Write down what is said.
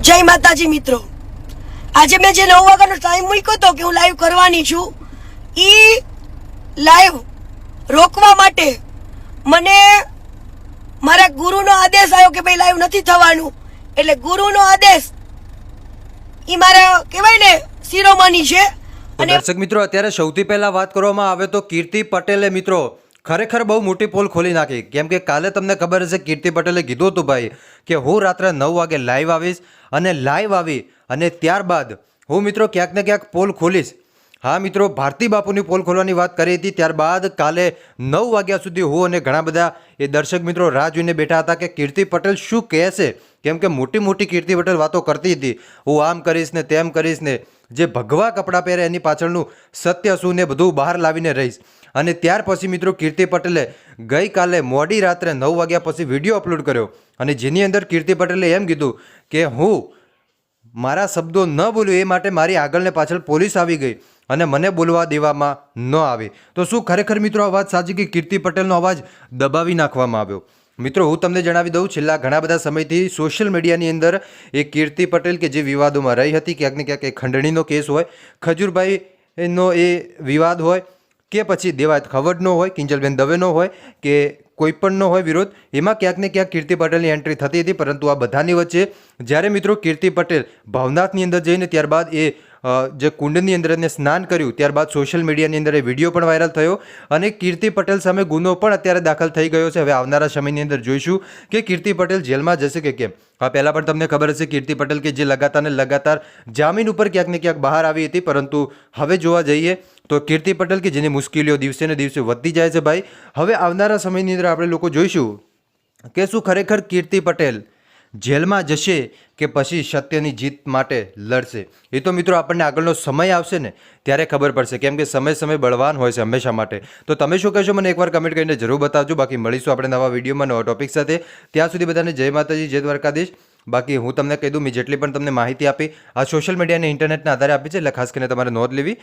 જય માતાજી મિત્રો. આજે મેં જે નવ વાગ્યાનો ટાઈમ મૂક્યો હતો કે હું લાઈવ કરવાની છું એ લાઈવ રોકવા માટે મને મારા ગુરુનો આદેશ આવ્યો કે ભાઈ લાઈવ નથી થવાનું. એટલે ગુરુનો આદેશ એ મારા કહેવાય ને શિરોમાની છે. અને દર્શક મિત્રો અત્યારે સૌથી પહેલા વાત કરવામાં આવે તો કીર્તિ પટેલે મિત્રો ખરેખર બહુ મોટી પોલ ખોલી નાખી. કેમ કે કાલે તમને ખબર હશે, કીર્તિ પટેલે કીધું હતું ભાઈ કે હું રાત્રે નવ વાગે લાઈવ આવીશ અને લાઈવ આવી અને ત્યારબાદ હું મિત્રો ક્યાંક ને ક્યાંક પોલ ખોલીશ. હા મિત્રો, ભારતી બાપુની પોલ ખોલવાની વાત કરી હતી, ત્યારબાદ કાલે નવ વાગ્યા સુધી હું અને ઘણા બધા એ દર્શક મિત્રો રાહ જોઈને બેઠા હતા કે કીર્તિ પટેલ શું કહેશે? કેમ કે મોટી મોટી કીર્તિ પટેલ વાતો કરતી હતી. હું આમ કરીશ ને તેમ કરીશ ને જે ભગવા કપડાં પહેરે એની પાછળનું સત્ય શું ને બધું બહાર લાવીને રહીશ. અને ત્યાર પછી મિત્રો કીર્તિ પટેલે ગઈકાલે મોડી રાત્રે નવ વાગ્યા પછી વીડિયો અપલોડ કર્યો અને જેની અંદર કીર્તિ પટેલે એમ કીધું કે, હું મારા શબ્દો ન બોલ્યું એ માટે મારી આગળને પાછળ પોલીસ આવી ગઈ અને મને બોલવા દેવામાં ન આવી. તો શું ખરેખર મિત્રો આ વાત સાચી કે કીર્તિ પટેલનો અવાજ દબાવી નાખવામાં આવ્યો? મિત્રો, હું તમને જણાવી દઉં, છેલ્લા ઘણા બધા સમયથી સોશિયલ મીડિયાની અંદર એ કીર્તિ પટેલ કે જે વિવાદોમાં રહી હતી, ક્યાંક ને ક્યાંક એ ખંડણીનો કેસ હોય, ખજૂરભાઈનો એ વિવાદ હોય, કે પછી દેવાયત ખવડનો હોય, કિંજલબેન દવેનો હોય, કે કોઈ પણનો હોય વિરોધ, એમાં ક્યાંક ને ક્યાંક કીર્તિ પટેલની એન્ટ્રી થતી હતી, પરંતુ આ બધાની વચ્ચે જ્યારે મિત્રો કીર્તિ પટેલ ભાવનાથની અંદર જઈને ત્યારબાદ એ જે કુંડની અંદર સ્નાન કર્યું, ત્યારબાદ સોશિયલ મીડિયાની અંદર એ વીડિયો પણ વાયરલ થયો અને કીર્તિ પટેલ સામે ગુનો પણ અત્યારે દાખલ થઈ ગયો છે. હવે આવનારા સમયની અંદર જોઈશું કે કીર્તિ પટેલ જેલમાં જશે કે કેમ. હા, પહેલાં પણ તમને ખબર હશે કીર્તિ પટેલ કે જે લગાતાર ને લગાતાર જામીન ઉપર ક્યાંક ને ક્યાંક બહાર આવી હતી, પરંતુ હવે જોવા જઈએ તો કીર્તિ પટેલ કે જેની મુશ્કેલીઓ દિવસે ને દિવસે વધતી જાય છે ભાઈ. હવે આવનારા સમયની અંદર આપણે લોકો જોઈશું કે શું ખરેખર કીર્તિ પટેલ જેલમાં જશે કે પછી સત્યની જીત માટે લડશે? એ તો મિત્રો આપણને આગળનો સમય આવશે ને, ત્યારે ખબર પડશે. કેમ કે સમય સમય બળવાન હોય છે હંમેશા માટે. તો તમે શું કહેશો? મને એકવાર કમેન્ટ કરીને જરૂર બતાવજો. બાકી મળીશું આપણે નવા વિડીયોમાં નવા ટોપિક સાથે. ત્યાં સુધી બધાને જય માતાજી, જય દ્વારકાધીશ. બાકી હું તમને કહી દઉં, મેં જેટલી પણ તમને માહિતી આપી, આ સોશિયલ મીડિયા અને ઇન્ટરનેટના આધારે આપી છે, એટલે ખાસ કરીને તમારે નોંધ લેવી.